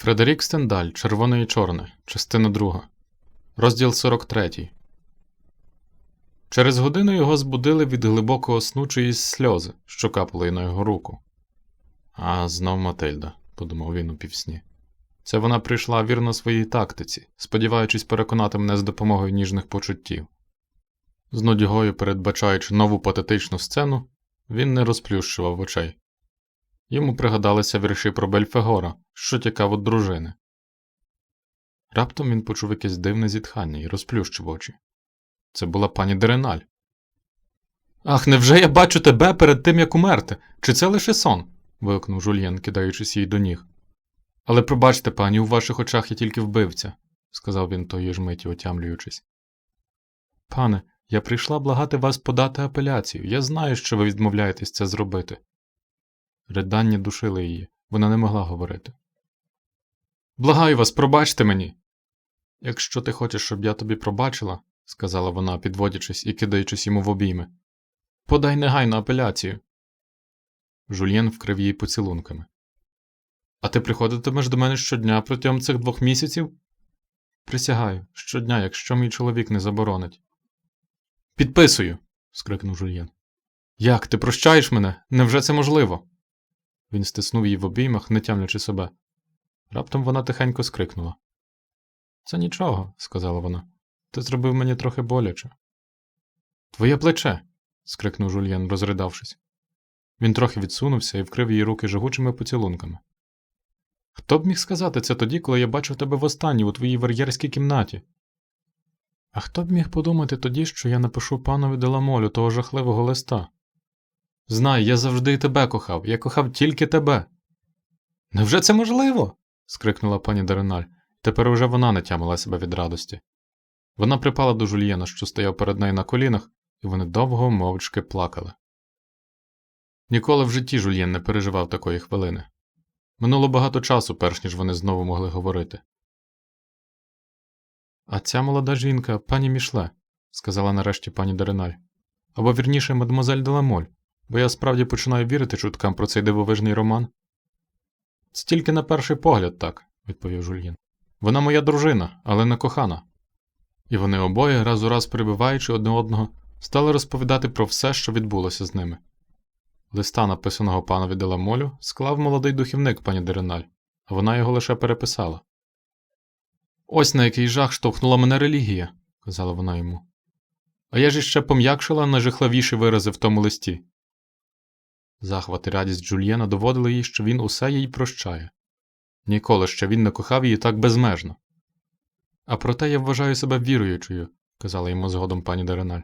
Фредерік Стендаль, Червоне і Чорне, частина 2. Розділ 43. Через годину його збудили від глибокого сну чиїсь сльози, що капали на його руку. А знов Матильда, подумав він у півсні. Це вона прийшла вірно своїй тактиці, сподіваючись переконати мене з допомогою ніжних почуттів. З нудьгою передбачаючи нову патетичну сцену, він не розплющував очей. Йому пригадалися вірші про Бельфегора, що тікав від дружини. Раптом він почув якесь дивне зітхання і розплющив очі. Це була пані Дереналь. Ах, невже я бачу тебе перед тим, як умерти? Чи це лише сон? вигукнув Жульєн, кидаючись їй до ніг. Але пробачте, пані, у ваших очах я тільки вбивця, сказав він тої ж миті, отямлюючись. Пане, я прийшла благати вас подати апеляцію. Я знаю, що ви відмовляєтесь це зробити. Ридання душили її, вона не могла говорити. Благаю вас, пробачте мені. Якщо ти хочеш, щоб я тобі пробачила, сказала вона, підводячись і кидаючись йому в обійми, подай негайно апеляцію. Жульєн вкрив її поцілунками. А ти приходитимеш до мене щодня протягом цих двох місяців? Присягаю, щодня, якщо мій чоловік не заборонить. Підписую. скрикнув Жульєн. Як ти прощаєш мене? Невже це можливо? Він стиснув її в обіймах, не тямлячи себе. Раптом вона тихенько скрикнула. Це нічого, сказала вона. Ти зробив мені трохи боляче. Твоє плече. скрикнув Жульєн, розридавшись. Він трохи відсунувся і вкрив її руки жагучими поцілунками. Хто б міг сказати це тоді, коли я бачив тебе востаннє у твоїй вар'єрській кімнаті? А хто б міг подумати тоді, що я напишу панові Деламолю того жахливого листа? Знай, я завжди тебе кохав, я кохав тільки тебе. Невже це можливо? скрикнула пані Дереналь. Тепер уже вона не тямила себе від радості. Вона припала до жульєна, що стояв перед нею на колінах, і вони довго мовчки плакали. Ніколи в житті жульєн не переживав такої хвилини. Минуло багато часу, перш ніж вони знову могли говорити. А ця молода жінка, пані Мішле, сказала нарешті пані Дереналь, або вірніше, мадемуазель Деламоль, бо я справді починаю вірити чуткам про цей дивовижний роман. Це тільки на перший погляд, так, відповів Жульєн. Вона моя дружина, але не кохана. І вони обоє, раз у раз перебиваючи одне одного, стали розповідати про все, що відбулося з ними. Листа, написаного панові Деламолю, склав молодий духівник пані Дереналь, а вона його лише переписала. Ось на який жах штовхнула мене релігія, казала вона йому. А я ж іще пом'якшила найжахливіші вирази в тому листі. Захват і радість Джульєна доводили їй, що він усе їй прощає. Ніколи ще він не кохав її так безмежно. А проте я вважаю себе віруючою, казала йому згодом пані Дереналь.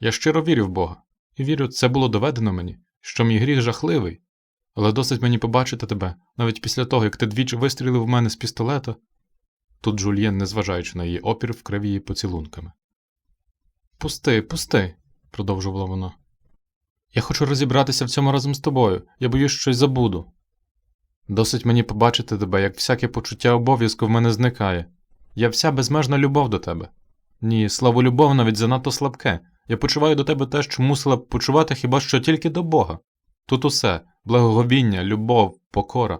Я щиро вірю в Бога, і вірю, це було доведено мені, що мій гріх жахливий, але досить мені побачити тебе, навіть після того, як ти двічі вистрілив в мене з пістолета. Тут Жульєн, незважаючи на її опір, вкрив її поцілунками. Пусти, пусти, продовжувала вона. Я хочу розібратися в цьому разом з тобою, я боюсь щось забуду. Досить мені побачити тебе, як всяке почуття обов'язку в мене зникає. Я вся безмежна любов до тебе. Ні, славу любов навіть занадто слабке. Я почуваю до тебе те, що мусила б почувати хіба що тільки до Бога. Тут усе благоговіння, любов, покора.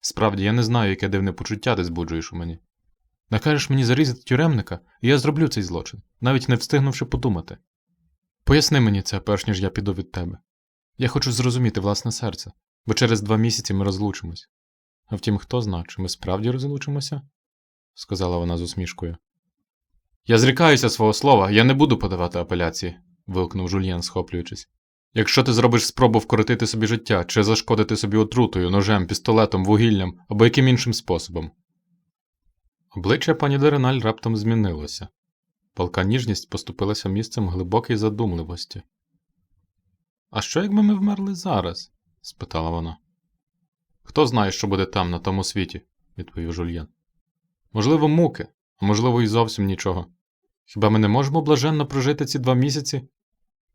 Справді, я не знаю, яке дивне почуття ти збуджуєш у мені. Накажеш мені зарізати тюремника, і я зроблю цей злочин, навіть не встигнувши подумати. Поясни мені це, перш ніж я піду від тебе. Я хочу зрозуміти власне серце, бо через два місяці ми розлучимось. А втім, хто зна, чи ми справді розлучимося? сказала вона з усмішкою. Я зрікаюся свого слова, я не буду подавати апеляції, вигукнув Жульєн, схоплюючись. Якщо ти зробиш спробу вкоротити собі життя чи зашкодити собі отрутою, ножем, пістолетом, вугіллям або яким іншим способом. Обличчя пані Дереналь раптом змінилося. Палка ніжність поступилася місцем глибокій задумливості. А що, якби ми вмерли зараз? спитала вона. Хто знає, що буде там, на тому світі, відповів Жульєн. Можливо, муки, а можливо, і зовсім нічого. Хіба ми не можемо блаженно прожити ці два місяці?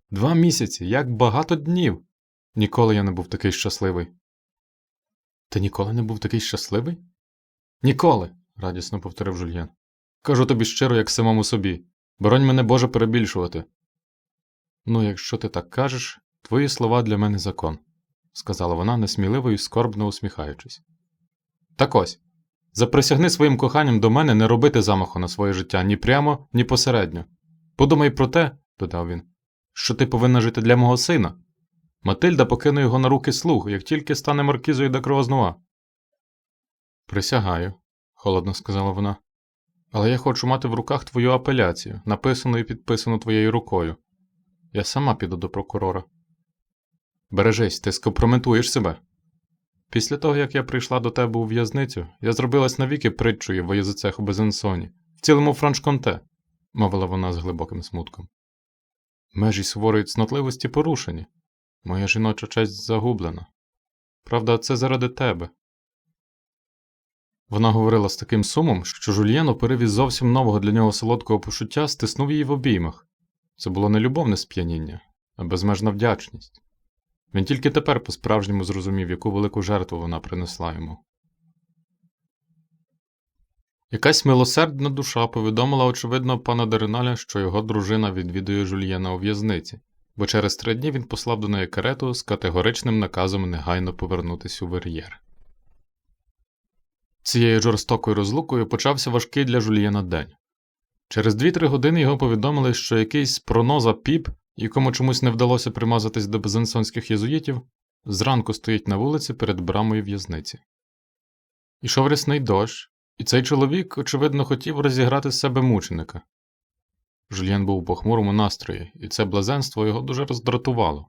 Два місяці, як багато днів. Ніколи я не був такий щасливий. Ти ніколи не був такий щасливий? Ніколи, радісно повторив Жульєн. Кажу тобі щиро, як самому собі. Боронь мене Боже перебільшувати. Ну, якщо ти так кажеш, твої слова для мене закон, сказала вона несміливо і скорбно усміхаючись. Так ось, Заприсягни своїм коханням до мене не робити замаху на своє життя ні прямо, ні посередньо. Подумай про те, додав він, що ти повинна жити для мого сина. Матильда покине його на руки слуг, як тільки стане маркізою де Кровознова. Присягаю, холодно сказала вона. Але я хочу мати в руках твою апеляцію, написану і підписану твоєю рукою. Я сама піду до прокурора. Бережись, ти скомпрометуєш себе. Після того, як я прийшла до тебе у в'язницю, я зробилась навіки притчою в язицех у Безенсоні, в цілому франшконте, мовила вона з глибоким смутком. Межі суворої цнотливості порушені. Моя жіноча честь загублена. Правда, це заради тебе. Вона говорила з таким сумом, що Жульєн у пориві зовсім нового для нього солодкого почуття стиснув її в обіймах. Це було не любовне сп'яніння, а безмежна вдячність. Він тільки тепер по-справжньому зрозумів, яку велику жертву вона принесла йому. Якась милосердна душа повідомила, очевидно, пана Дереналя, що його дружина відвідує жульєна у в'язниці, бо через три дні він послав до неї карету з категоричним наказом негайно повернутися у вер'єр. Цією жорстокою розлукою почався важкий для жульєна день. Через 2-3 години його повідомили, що якийсь проноза піп, якому чомусь не вдалося примазатись до безенсонських єзуїтів, зранку стоїть на вулиці перед брамою в'язниці. Ішов рясний дощ, і цей чоловік, очевидно, хотів розіграти з себе мученика. Жульєн був у похмурому настрої, і це блазенство його дуже роздратувало.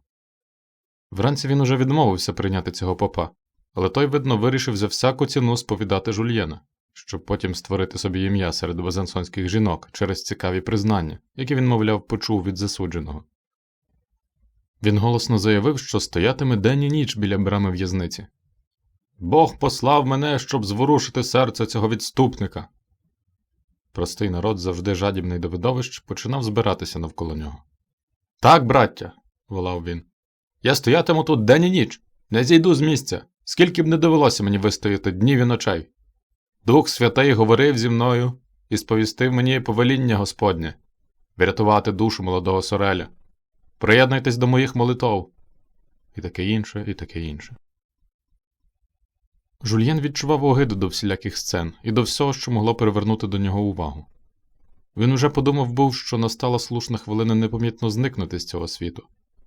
Вранці він уже відмовився прийняти цього попа, але той, видно, вирішив за всяку ціну сповідати жульєна, щоб потім створити собі ім'я серед безенсонських жінок через цікаві признання, які він, мовляв, почув від засудженого. Він голосно заявив, що стоятиме день і ніч біля брами в'язниці. Бог послав мене, щоб зворушити серце цього відступника. Простий народ, завжди жадібний до видовищ, починав збиратися навколо нього. Так, браття, волав він. Я стоятиму тут день і ніч, не зійду з місця, скільки б не довелося мені вистояти днів і ночей. Дух Святий говорив зі мною і сповістив мені повеління Господнє врятувати душу молодого Сореля. Приєднуйтесь до моїх молитов. І таке інше, і таке інше. Жульєн відчував огиду до всіляких сцен і до всього, що могло привернути до нього увагу. Він уже подумав був, що настала слушна хвилина непомітно зникнути з цього світу,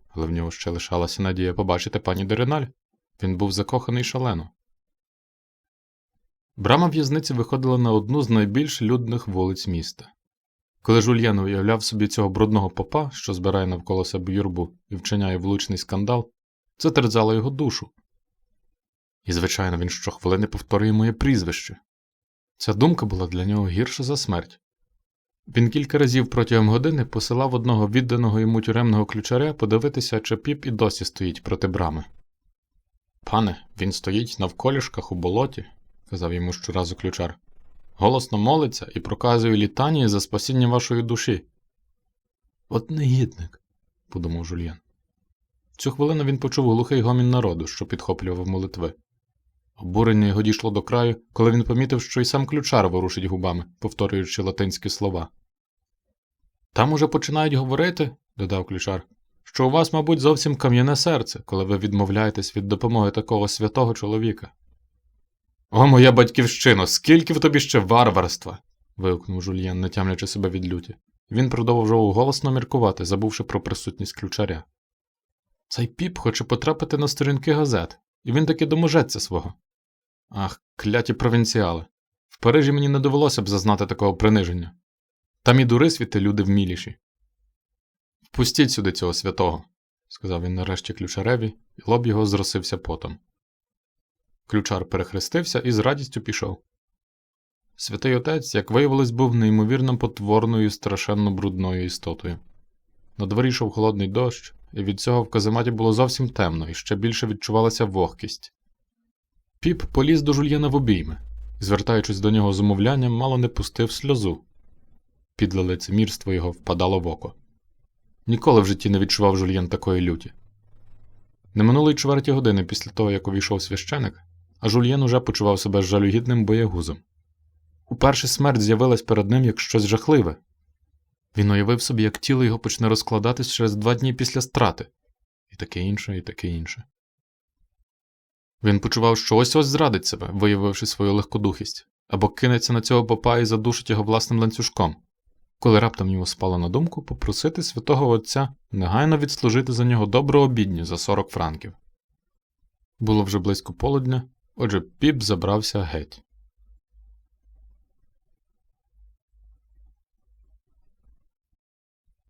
але в нього ще лишалася надія побачити пані Дереналь. Він був закоханий шалено. Брама в'язниці виходила на одну з найбільш людних вулиць міста. Коли Жульєн уявляв собі цього брудного попа, що збирає навколо себе юрбу і вчиняє влучний скандал, це терзало його душу. І, звичайно, він щохвилини повторює моє прізвище. Ця думка була для нього гірша за смерть. Він кілька разів протягом години посилав одного відданого йому тюремного ключаря подивитися, чи піп і досі стоїть проти брами. Пане, він стоїть навколішках у болоті, казав йому щоразу ключар. Голосно молиться і проказує літанії за спасіння вашої душі. От негідник, подумав Жульєн. Цю хвилину він почув глухий гомін народу, що підхоплював молитви. Обурення його дійшло до краю, коли він помітив, що й сам ключар ворушить губами, повторюючи латинські слова. Там уже починають говорити, додав ключар, що у вас, мабуть, зовсім кам'яне серце, коли ви відмовляєтесь від допомоги такого святого чоловіка. О, моя батьківщино, скільки в тобі ще варварства. вигукнув Жульєн, не тямлячи себе від люті. Він продовжував голосно міркувати, забувши про присутність ключаря. Цей піп хоче потрапити на сторінки газет, і він таки доможеться свого. Ах, кляті провінціали. В Парижі мені не довелося б зазнати такого приниження. Там і дурисвіти люди вміліші. Впустіть сюди цього святого, сказав він нарешті ключареві, і лоб його зросився потом. Ключар перехрестився і з радістю пішов. Святий отець, як виявилось, був неймовірно потворною і страшенно брудною істотою. На дворі йшов холодний дощ, і від цього в казематі було зовсім темно і ще більше відчувалася вогкість. Піп поліз до жульєна в обійми, і, звертаючись до нього з умовлянням, мало не пустив сльозу. Підле лицемірство його впадало в око. Ніколи в житті не відчував жульєн такої люті. Не минулої чверті години після того, як увійшов священик, а жульєн уже почував себе жалюгідним боягузом. Уперше смерть з'явилась перед ним як щось жахливе. Він уявив собі, як тіло його почне розкладатись через два дні після страти, і таке інше, і таке інше. Він почував, що ось ось зрадить себе, виявивши свою легкодухість, або кинеться на цього попа і задушить його власним ланцюжком, коли раптом йому спало на думку попросити святого Отця негайно відслужити за нього добру обідню за 40 франків. Було вже близько полудня, отже, піп забрався геть.